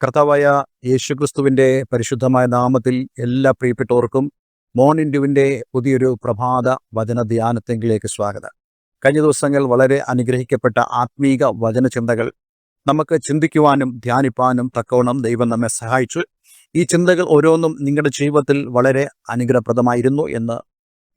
കർത്താവായ യേശുക്രിസ്തുവിന്റെ പരിശുദ്ധമായ നാമത്തിൽ എല്ലാ പ്രിയപ്പെട്ടവർക്കും മോൺ ഇൻഡുവിന്റെ പുതിയൊരു പ്രഭാത വചന ധ്യാനത്തെങ്കിലേക്ക് സ്വാഗതം. കഴിഞ്ഞ ദിവസങ്ങൾ വളരെ അനുഗ്രഹിക്കപ്പെട്ട ആത്മീക വചന ചിന്തകൾ നമുക്ക് ചിന്തിക്കുവാനും ധ്യാനിപ്പാനും തക്കവണ്ണം ദൈവം നമ്മെ സഹായിച്ചു. ഈ ചിന്തകൾ ഓരോന്നും നിങ്ങളുടെ ജീവിതത്തിൽ വളരെ അനുഗ്രഹപ്രദമായിരുന്നു എന്ന്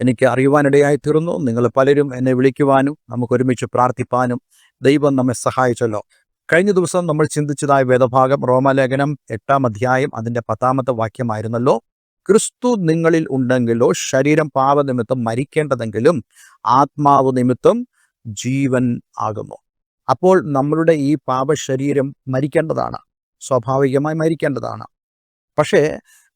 എനിക്ക് അറിയുവാനിടയായി തീർന്നു നിങ്ങൾ പലരും എന്നെ വിളിക്കുവാനും നമുക്കൊരുമിച്ച് പ്രാർത്ഥിപ്പാനും ദൈവം നമ്മെ സഹായിച്ചല്ലോ. കഴിഞ്ഞ ദിവസം നമ്മൾ ചിന്തിച്ചതായ വേദഭാഗം റോമലേഖനം എട്ടാം അധ്യായം അതിന്റെ പത്താമത്തെ വാക്യമായിരുന്നല്ലോ. ക്രിസ്തു നിങ്ങളിൽ ഉണ്ടെങ്കിലോ ശരീരം പാപനിമിത്തം മരിക്കേണ്ടതെങ്കിലും ആത്മാവ് നിമിത്തം ജീവൻ ആകുന്നു. അപ്പോൾ നമ്മളുടെ ഈ പാപശരീരം മരിക്കേണ്ടതാണ്. സ്വാഭാവികമായി മരിക്കേണ്ടതാണ്. പക്ഷേ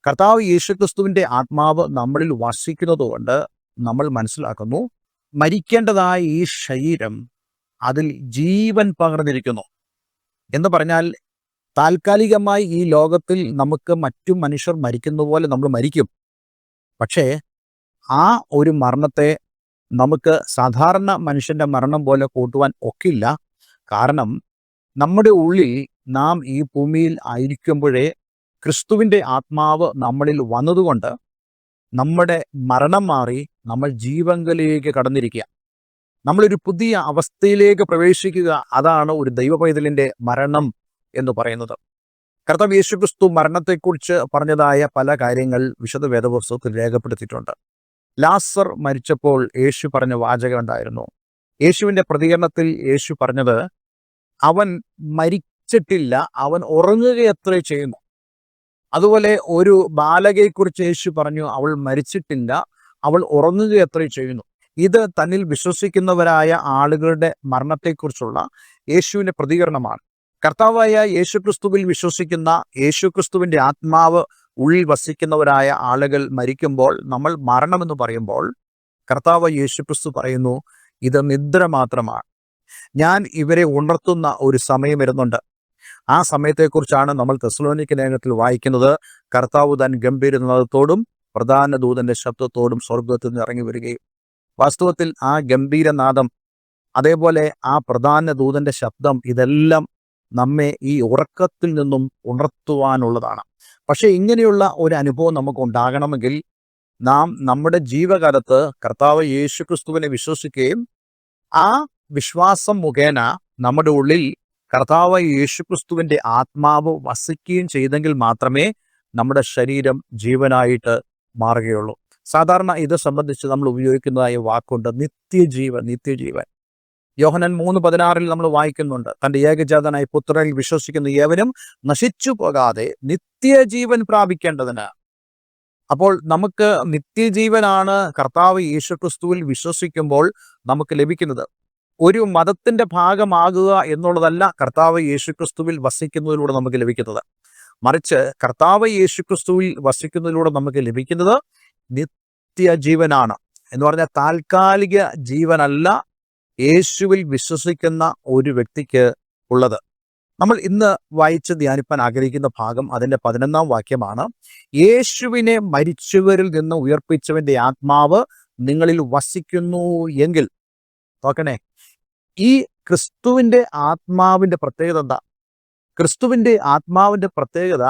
കർത്താവ് യേശുക്രിസ്തുവിന്റെ ആത്മാവ് നമ്മളിൽ വസിക്കുന്നതുകൊണ്ട് നമ്മൾ മനസ്സിലാക്കുന്നു മരിക്കേണ്ടതായ ഈ ശരീരം അതിൽ ജീവൻ പകർന്നിരിക്കുന്നു. എന്ന് പറഞ്ഞാൽ താൽക്കാലികമായി ഈ ലോകത്തിൽ നമുക്ക് മറ്റു മനുഷ്യർ മരിക്കുന്ന പോലെ നമ്മൾ മരിക്കും. പക്ഷേ ആ ഒരു മരണത്തെ നമുക്ക് സാധാരണ മനുഷ്യന്റെ മരണം പോലെ കൂട്ടുവാൻ ഒക്കില്ല. കാരണം നമ്മുടെ ഉള്ളിൽ നാം ഈ ഭൂമിയിൽ ആയിരിക്കുമ്പോഴേ ക്രിസ്തുവിന്റെ ആത്മാവ് നമ്മളിൽ വന്നതുകൊണ്ട് നമ്മുടെ മരണം മാറി നമ്മൾ ജീവങ്കലിലേക്ക് കടന്നിരിക്കുക. നമ്മളൊരു പുതിയ അവസ്ഥയിലേക്ക് പ്രവേശിക്കുക അതാണ് ഒരു ദൈവ പൈതലിന്റെ മരണം എന്ന് പറയുന്നത്. കർത്താവ് യേശുക്രിസ്തു മരണത്തെക്കുറിച്ച് പറഞ്ഞതായ പല കാര്യങ്ങൾ വിശദ വേദപുസ്തകത്തിൽ രേഖപ്പെടുത്തിയിട്ടുണ്ട്. ലാസർ മരിച്ചപ്പോൾ യേശു പറഞ്ഞ വാചകം ഉണ്ടായിരുന്നു യേശുവിന്റെ പ്രതികരണത്തിൽ യേശു പറഞ്ഞത് അവൻ മരിച്ചിട്ടില്ല അവൻ ഉറങ്ങുകയത്രേ ചെയ്യുന്നു. അതുപോലെ ഒരു ബാലകയെക്കുറിച്ച് യേശു പറഞ്ഞു അവൾ മരിച്ചിട്ടില്ല അവൾ ഉറങ്ങുകയത്രേ ചെയ്യുന്നു. ഇത് തന്നിൽ വിശ്വസിക്കുന്നവരായ ആളുകളുടെ മരണത്തെക്കുറിച്ചുള്ള യേശുവിന്റെ പ്രതികരണമാണ്. കർത്താവായ യേശു ക്രിസ്തുവിൽ വിശ്വസിക്കുന്ന യേശു ക്രിസ്തുവിന്റെ ആത്മാവ് ഉള്ളിൽ വസിക്കുന്നവരായ ആളുകൾ മരിക്കുമ്പോൾ നമ്മൾ മരണമെന്ന് പറയുമ്പോൾ കർത്താവ് യേശു ക്രിസ്തു പറയുന്നു ഇത് നിദ്ര മാത്രമാണ്. ഞാൻ ഇവരെ ഉണർത്തുന്ന ഒരു സമയം വരുന്നുണ്ട്. ആ സമയത്തെക്കുറിച്ചാണ് നമ്മൾ തെസ്ലോനിക്ക് ലേഖനത്തിൽ വായിക്കുന്നത്. കർത്താവ് താൻ ഗംഭീരനാഥത്തോടും പ്രധാന ദൂതന്റെ ശബ്ദത്തോടും സ്വർഗത്തിൽ നിന്ന് ഇറങ്ങി വരികയും വാസ്തവത്തിൽ ആ ഗംഭീരനാദം അതേപോലെ ആ പ്രധാന ദൂതന്റെ ശബ്ദം ഇതെല്ലാം നമ്മെ ഈ ഉറക്കത്തിൽ നിന്നും ഉണർത്തുവാനുള്ളതാണ്. പക്ഷെ ഇങ്ങനെയുള്ള ഒരു അനുഭവം നമുക്ക് ഉണ്ടാകണമെങ്കിൽ നാം നമ്മുടെ ജീവകാലത്ത് കർത്താവ് യേശു ക്രിസ്തുവിനെ വിശ്വസിക്കുകയും ആ വിശ്വാസം മുഖേന നമ്മുടെ ഉള്ളിൽ കർത്താവ് യേശു ക്രിസ്തുവിന്റെ ആത്മാവ് വസിക്കുകയും ചെയ്തെങ്കിൽ മാത്രമേ നമ്മുടെ ശരീരം ജീവനായിട്ട് മാറുകയുള്ളൂ. സാധാരണ ഇത് സംബന്ധിച്ച് നമ്മൾ ഉപയോഗിക്കുന്നതായ വാക്കുണ്ട് നിത്യജീവൻ നിത്യജീവൻ. യോഹനൻ മൂന്ന് പതിനാറിൽ നമ്മൾ വായിക്കുന്നുണ്ട് തന്റെ ഏകജാതനായ പുത്രനിൽ വിശ്വസിക്കുന്ന ഏവനും നശിച്ചു പോകാതെ നിത്യജീവൻ പ്രാപിക്കേണ്ടതിന്. അപ്പോൾ നമുക്ക് നിത്യജീവനാണ് കർത്താവ് യേശുക്രിസ്തുവിൽ വിശ്വസിക്കുമ്പോൾ നമുക്ക് ലഭിക്കുന്നത്. ഒരു മതത്തിന്റെ ഭാഗമാകുക എന്നുള്ളതല്ല കർത്താവ് യേശുക്രിസ്തുവിൽ വസിക്കുന്നതിലൂടെ നമുക്ക് ലഭിക്കുന്നത്. മറിച്ച് കർത്താവ് യേശുക്രിസ്തുവിൽ വസിക്കുന്നതിലൂടെ നമുക്ക് ലഭിക്കുന്നത് നിത്യജീവനാണ്. എന്ന് പറഞ്ഞാൽ താൽക്കാലിക ജീവനല്ല യേശുവിൽ വിശ്വസിക്കുന്ന ഒരു വ്യക്തിക്ക് ഉള്ളത്. നമ്മൾ ഇന്ന് വായിച്ച് ധ്യാനിപ്പാൻ ആഗ്രഹിക്കുന്ന ഭാഗം അതിന്റെ പതിനൊന്നാം വാക്യമാണ്. യേശുവിനെ മരിച്ചവരിൽ നിന്ന് ഉയർപ്പിച്ചവന്റെ ആത്മാവ് നിങ്ങളിൽ വസിക്കുന്നു എങ്കിൽ നോക്കണേ ഈ ക്രിസ്തുവിന്റെ ആത്മാവിന്റെ പ്രത്യേകത എന്താ? ക്രിസ്തുവിന്റെ ആത്മാവിന്റെ പ്രത്യേകത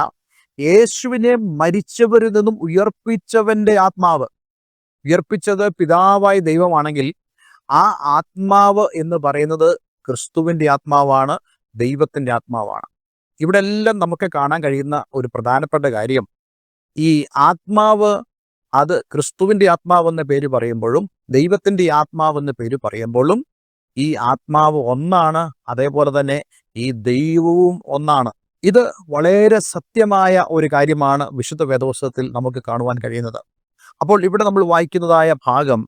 യേശുവിനെ മരിച്ചവരിൽ നിന്നും ഉയർപ്പിച്ചവന്റെ ആത്മാവ് ഉയർപ്പിച്ചത് പിതാവായ ദൈവമാണെങ്കിൽ ആ ആത്മാവ് എന്ന് പറയുന്നത് ക്രിസ്തുവിന്റെ ആത്മാവാണ് ദൈവത്തിന്റെ ആത്മാവാണ്. ഇവിടെ എല്ലാം നമുക്ക് കാണാൻ കഴിയുന്ന ഒരു പ്രധാനപ്പെട്ട കാര്യം ഈ ആത്മാവ് അത് ക്രിസ്തുവിന്റെ ആത്മാവെന്ന പേര് പറയുമ്പോഴും ദൈവത്തിന്റെ ആത്മാവെന്ന പേര് പറയുമ്പോഴും ഈ ആത്മാവ് ഒന്നാണ് അതേപോലെ തന്നെ ഈ ദൈവവും ഒന്നാണ്. ഇത് വളരെ സത്യമായ ഒരു കാര്യമാണ് വിശുദ്ധ വേദോത്സവത്തിൽ നമുക്ക് കാണുവാൻ കഴിയുന്നത്. അപ്പോൾ ഇവിടെ നമ്മൾ വായിക്കുന്നതായ ഭാഗം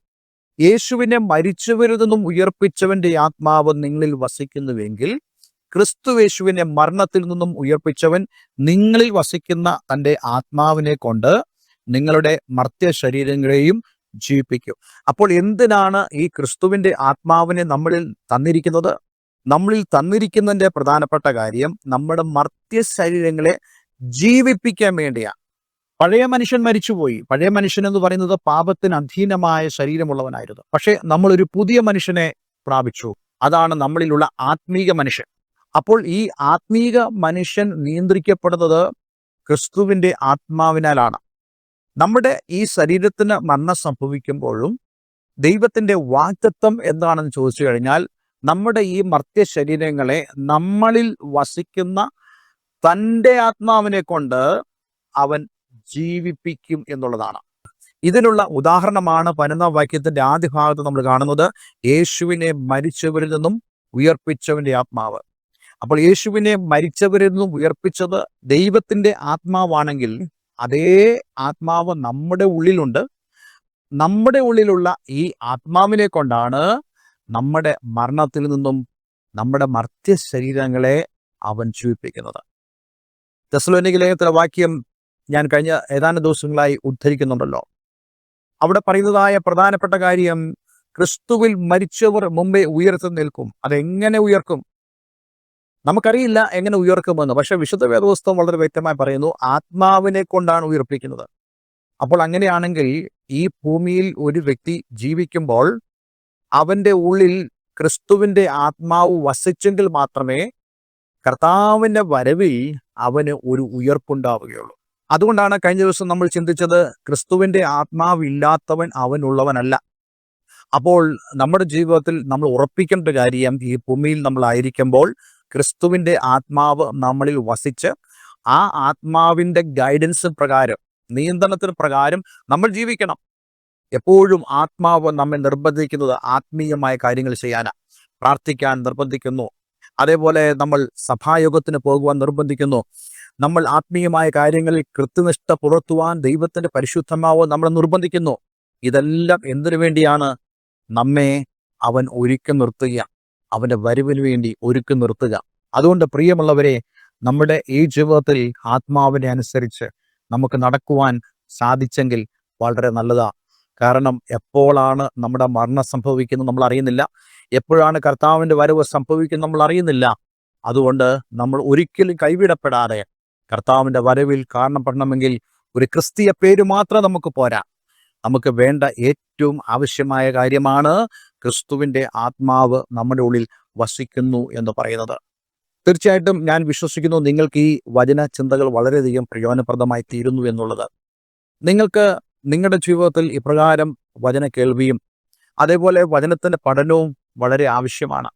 യേശുവിനെ മരിച്ചവരിൽ നിന്നും ഉയർപ്പിച്ചവന്റെ ആത്മാവ് നിങ്ങളിൽ വസിക്കുന്നുവെങ്കിൽ ക്രിസ്തു യേശുവിനെ മരണത്തിൽ നിന്നും ഉയർപ്പിച്ചവൻ നിങ്ങളിൽ വസിക്കുന്ന തന്റെ ആത്മാവിനെ കൊണ്ട് നിങ്ങളുടെ മർത്യ ശരീരങ്ങളെയും ജീവിപ്പിക്കും. അപ്പോൾ എന്തിനാണ് ഈ ക്രിസ്തുവിന്റെ ആത്മാവിനെ നമ്മളിൽ തന്നിരിക്കുന്നത്? നമ്മളിൽ തന്നിരിക്കുന്നതിന്റെ പ്രധാനപ്പെട്ട കാര്യം നമ്മുടെ മർത്യ ശരീരങ്ങളെ ജീവിപ്പിക്കാൻ വേണ്ടിയാണ്. പഴയ മനുഷ്യൻ മരിച്ചുപോയി. പഴയ മനുഷ്യൻ എന്ന് പറയുന്നത് പാപത്തിന് അധീനമായ ശരീരമുള്ളവനായിരുന്നു. പക്ഷേ നമ്മൾ ഒരു പുതിയ മനുഷ്യനെ പ്രാപിച്ചു. അതാണ് നമ്മളിലുള്ള ആത്മീക മനുഷ്യൻ. അപ്പോൾ ഈ ആത്മീക മനുഷ്യൻ നിയന്ത്രിക്കപ്പെടുന്നത് ക്രിസ്തുവിന്റെ ആത്മാവിനാലാണ്. നമ്മുടെ ഈ ശരീരത്തിന് മരണം സംഭവിക്കുമ്പോഴും ദൈവത്തിന്റെ വാക്തത്വം എന്താണെന്ന് ചോദിച്ചു കഴിഞ്ഞാൽ നമ്മുടെ ഈ മർത്യ ശരീരങ്ങളെ നമ്മളിൽ വസിക്കുന്ന തന്റെ ആത്മാവിനെ കൊണ്ട് അവൻ ജീവിപ്പിക്കും എന്നുള്ളതാണ്. ഇതിനുള്ള ഉദാഹരണമാണ് പതിനൊന്നാം വാക്യത്തിന്റെ ആദ്യ ഭാഗത്ത് നമ്മൾ കാണുന്നത്. യേശുവിനെ മരിച്ചവരിൽ നിന്നും ഉയർപ്പിച്ചവന്റെ ആത്മാവ്. അപ്പോൾ യേശുവിനെ മരിച്ചവരിൽ നിന്നും ഉയർപ്പിച്ചത് ദൈവത്തിന്റെ ആത്മാവാണെങ്കിൽ അതേ ആത്മാവ് നമ്മുടെ ഉള്ളിലുണ്ട്. നമ്മുടെ ഉള്ളിലുള്ള ഈ ആത്മാവിനെ കൊണ്ടാണ് നമ്മുടെ മരണത്തിൽ നിന്നും നമ്മുടെ മർത്യ ശരീരങ്ങളെ അവൻ ജീവിപ്പിക്കുന്നത് തെസ്ലോനിക ലേഖത്തിലെ വാക്യം ഞാൻ കഴിഞ്ഞ ഏതാനും ദിവസങ്ങളായി ഉദ്ധരിക്കുന്നുണ്ടല്ലോ. അവിടെ പറയുന്നതായ പ്രധാനപ്പെട്ട കാര്യം ക്രിസ്തുവിൽ മരിച്ചവർ മുമ്പേ ഉയർത്തി നിൽക്കും. അതെങ്ങനെ ഉയർക്കും? നമുക്കറിയില്ല എങ്ങനെ ഉയർക്കുമെന്ന്. പക്ഷെ വിശുദ്ധ വേദപുസ്തകം വളരെ വ്യക്തമായി പറയുന്നു ആത്മാവിനെ കൊണ്ടാണ് ഉയർപ്പിക്കുന്നത്. അപ്പോൾ അങ്ങനെയാണെങ്കിൽ ഈ ഭൂമിയിൽ ഒരു വ്യക്തി ജീവിക്കുമ്പോൾ അവന്റെ ഉള്ളിൽ ക്രിസ്തുവിന്റെ ആത്മാവ് വസിച്ചെങ്കിൽ മാത്രമേ കർത്താവിന്റെ വരവിൽ അവന് ഒരു ഉയർപ്പുണ്ടാവുകയുള്ളൂ. അതുകൊണ്ടാണ് കഴിഞ്ഞ ദിവസം നമ്മൾ ചിന്തിച്ചത് ക്രിസ്തുവിന്റെ ആത്മാവില്ലാത്തവൻ അവനുള്ളവനല്ല. അപ്പോൾ നമ്മുടെ ജീവിതത്തിൽ നമ്മൾ ഉറപ്പിക്കേണ്ട കാര്യം ഈ ഭൂമിയിൽ നമ്മളായിരിക്കുമ്പോൾ ക്രിസ്തുവിന്റെ ആത്മാവ് നമ്മളിൽ വസിച്ച് ആ ആത്മാവിന്റെ ഗൈഡൻസ് പ്രകാരം നിയന്ത്രണത്തിന് പ്രകാരം നമ്മൾ ജീവിക്കണം. എപ്പോഴും ആത്മാവ് നമ്മെ നിർബന്ധിക്കുന്നത് ആത്മീയമായ കാര്യങ്ങൾ ചെയ്യാനാണ് പ്രാർത്ഥിക്കാൻ നിർബന്ധിക്കുന്നു. അതേപോലെ നമ്മൾ സഭായോഗത്തിന് പോകുവാൻ നിർബന്ധിക്കുന്നു. നമ്മൾ ആത്മീയമായ കാര്യങ്ങളിൽ കൃത്യനിഷ്ഠ പുലർത്തുവാൻ ദൈവത്തിന്റെ പരിശുദ്ധമാവ് നമ്മളെ നിർബന്ധിക്കുന്നു. ഇതെല്ലാം എന്തിനു വേണ്ടിയാണ്? നമ്മെ അവൻ ഒരുക്കി നിർത്തുക. അവന്റെ വരവിന് വേണ്ടി ഒരുക്കി നിർത്തുക. അതുകൊണ്ട് പ്രിയമുള്ളവരെ നമ്മുടെ ഈ ജീവിതത്തിൽ ആത്മാവിനെ അനുസരിച്ച് നമുക്ക് നടക്കുവാൻ സാധിച്ചെങ്കിൽ വളരെ നല്ലതാ. കാരണം എപ്പോഴാണ് നമ്മുടെ മരണം സംഭവിക്കുന്നത് നമ്മൾ അറിയുന്നില്ല. എപ്പോഴാണ് കർത്താവിന്റെ വരവ് സംഭവിക്കുന്നത് നമ്മൾ അറിയുന്നില്ല. അതുകൊണ്ട് നമ്മൾ ഒരിക്കലും കൈവിടപ്പെടാതെ കർത്താവിന്റെ വരവിൽ കാരണപ്പെടണമെങ്കിൽ ഒരു ക്രിസ്തീയ പേര് മാത്രം നമുക്ക് പോരാ. നമുക്ക് വേണ്ട ഏറ്റവും ആവശ്യമായ കാര്യമാണ് ക്രിസ്തുവിന്റെ ആത്മാവ് നമ്മുടെ ഉള്ളിൽ വസിക്കുന്നു എന്ന് പറയുന്നത്. തീർച്ചയായിട്ടും ഞാൻ വിശ്വസിക്കുന്നു നിങ്ങൾക്ക് ഈ വചന ചിന്തകൾ വളരെയധികം പ്രയോജനപ്രദമായി തീരുന്നു എന്നുള്ളത്. നിങ്ങൾക്ക് നിങ്ങളുടെ ജീവിതത്തിൽ ഇപ്രകാരം വചന കേൾവിയും അതേപോലെ വചനത്തിന്റെ പഠനവും വളരെ ആവശ്യമാണ്.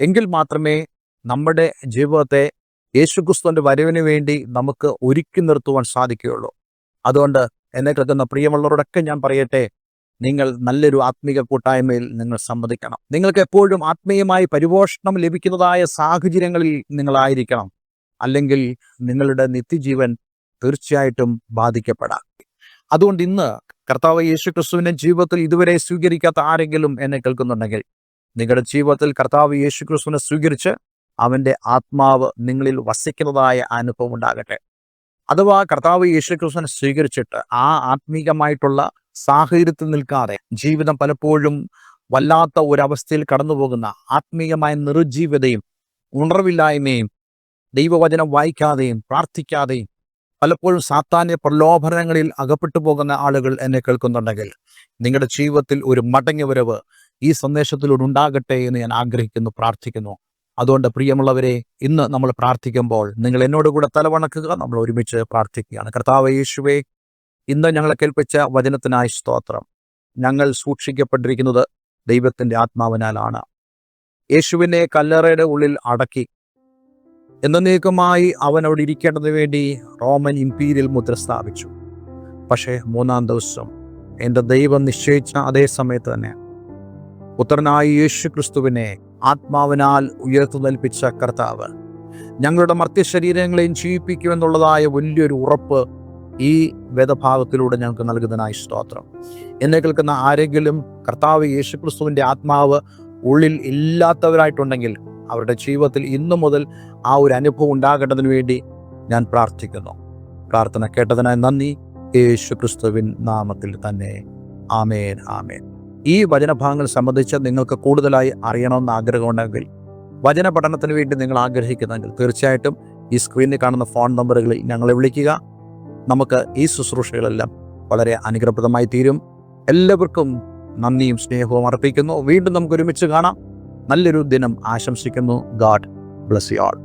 എങ്കിൽ മാത്രമേ നമ്മുടെ ജീവിതത്തെ യേശുക്രിസ്തുവിന്റെ വരവിന് വേണ്ടി നമുക്ക് ഒരുക്കി നിർത്തുവാൻ സാധിക്കുകയുള്ളൂ. അതുകൊണ്ട് എന്നെ കേൾക്കുന്ന പ്രിയമുള്ളവരോടൊക്കെ ഞാൻ പറയട്ടെ നിങ്ങൾ നല്ലൊരു ആത്മീക കൂട്ടായ്മയിൽ നിങ്ങൾ സമ്മതിക്കണം നിങ്ങൾക്ക് എപ്പോഴും ആത്മീയമായി പരിപോഷണം ലഭിക്കുന്നതായ സാഹചര്യങ്ങളിൽ നിങ്ങളായിരിക്കണം അല്ലെങ്കിൽ നിങ്ങളുടെ നിത്യജീവൻ തീർച്ചയായിട്ടും ബാധിക്കപ്പെടാം. അതുകൊണ്ട് ഇന്ന് കർത്താവ് യേശു ക്രിസ്തുവിന്റെ ജീവിതത്തിൽ ഇതുവരെ സ്വീകരിക്കാത്ത ആരെങ്കിലും എന്നെ കേൾക്കുന്നുണ്ടെങ്കിൽ നിങ്ങളുടെ ജീവിതത്തിൽ കർത്താവ് യേശു ക്രിസ്തുവിനെ സ്വീകരിച്ച് അവന്റെ ആത്മാവ് നിങ്ങളിൽ വസിക്കുന്നതായ അനുഭവം ഉണ്ടാകട്ടെ. അഥവാ കർത്താവ് യേശു ക്രിസ്തുവിനെ സ്വീകരിച്ചിട്ട് ആ ആത്മീകമായിട്ടുള്ള സാഹചര്യത്തിൽ നിൽക്കാതെ ജീവിതം പലപ്പോഴും വല്ലാത്ത ഒരവസ്ഥയിൽ കടന്നു പോകുന്ന ആത്മീയമായ നിർജീവതയും ഉണർവില്ലായ്മയും ദൈവവചനം വായിക്കാതെയും പ്രാർത്ഥിക്കാതെയും പലപ്പോഴും സാത്താന്യ പ്രലോഭനങ്ങളിൽ അകപ്പെട്ടു പോകുന്ന ആളുകൾ എന്നെ കേൾക്കുന്നുണ്ടെങ്കിൽ നിങ്ങളുടെ ജീവിതത്തിൽ ഒരു മടങ്ങി വരവ് ഈ സന്ദേശത്തിലൂടെ ഉണ്ടാകട്ടെ എന്ന് ഞാൻ ആഗ്രഹിക്കുന്നു പ്രാർത്ഥിക്കുന്നു. അതുകൊണ്ട് പ്രിയമുള്ളവരെ ഇന്ന് നമ്മൾ പ്രാർത്ഥിക്കുമ്പോൾ നിങ്ങൾ എന്നോട് കൂടെ തലവണക്കുക നമ്മൾ ഒരുമിച്ച് പ്രാർത്ഥിക്കുകയാണ്. കർത്താവ് യേശുവേ ഇന്ന് ഞങ്ങളെ കേൾപ്പിച്ച വചനത്തിനായി സ്തോത്രം. ഞങ്ങൾ സൂക്ഷിക്കപ്പെട്ടിരിക്കുന്നത് ദൈവത്തിന്റെ ആത്മാവിനാലാണ്. യേശുവിനെ കല്ലറയുടെ ഉള്ളിൽ അടക്കി എന്നേക്കുമായി അവൻ അവിടെ ഇരിക്കേണ്ടതിന് വേണ്ടി റോമൻ ഇംപീരിയൽ മുദ്ര സ്ഥാപിച്ചു. പക്ഷേ മൂന്നാം ദിവസം എന്റെ ദൈവം നിശ്ചയിച്ച അതേ സമയത്ത് തന്നെ പുത്രനായ യേശു ക്രിസ്തുവിനെ ആത്മാവിനാൽ ഉയർത്തു നൽപ്പിച്ച കർത്താവ് ഞങ്ങളുടെ മർത്യശരീരങ്ങളെയും ജീവിപ്പിക്കുമെന്നുള്ളതായ വലിയൊരു ഉറപ്പ് ഈ വേദഭാഗത്തിലൂടെ ഞങ്ങൾക്ക് നൽകുന്നതിനായി സ്തോത്രം. എന്നെ കേൾക്കുന്ന ആരെങ്കിലും കർത്താവ് യേശു ക്രിസ്തുവിന്റെ ആത്മാവ് ഉള്ളിൽ ഇല്ലാത്തവരായിട്ടുണ്ടെങ്കിൽ അവരുടെ ജീവിതത്തിൽ ഇന്നു മുതൽ ആ ഒരു അനുഭവം ഉണ്ടാകേണ്ടതിന് വേണ്ടി ഞാൻ പ്രാർത്ഥിക്കുന്നു. പ്രാർത്ഥന കേട്ടതിനായി നന്ദി. യേശു ക്രിസ്തുവിൻ നാമത്തിൽ തന്നെ. ആമേൻ ആമേൻ. ഈ വചനഭാഗങ്ങൾ സംബന്ധിച്ച് നിങ്ങൾക്ക് കൂടുതലായി അറിയണമെന്ന് ആഗ്രഹമുണ്ടെങ്കിൽ വചന പഠനത്തിന് വേണ്ടി നിങ്ങൾ ആഗ്രഹിക്കുന്നെങ്കിൽ തീർച്ചയായിട്ടും ഈ സ്ക്രീനിൽ കാണുന്ന ഫോൺ നമ്പറുകളിൽ ഞങ്ങളെ വിളിക്കുക. നമുക്ക് ഈ ശുശ്രൂഷകളെല്ലാം വളരെ അനുഗ്രഹപ്രദമായി തീരും. എല്ലാവർക്കും നന്ദിയും സ്നേഹവും അർപ്പിക്കുന്നു. വീണ്ടും നമുക്ക് ഒരുമിച്ച് കാണാം. നല്ലൊരു ദിനം ആശംസിക്കുന്നു. God bless you all.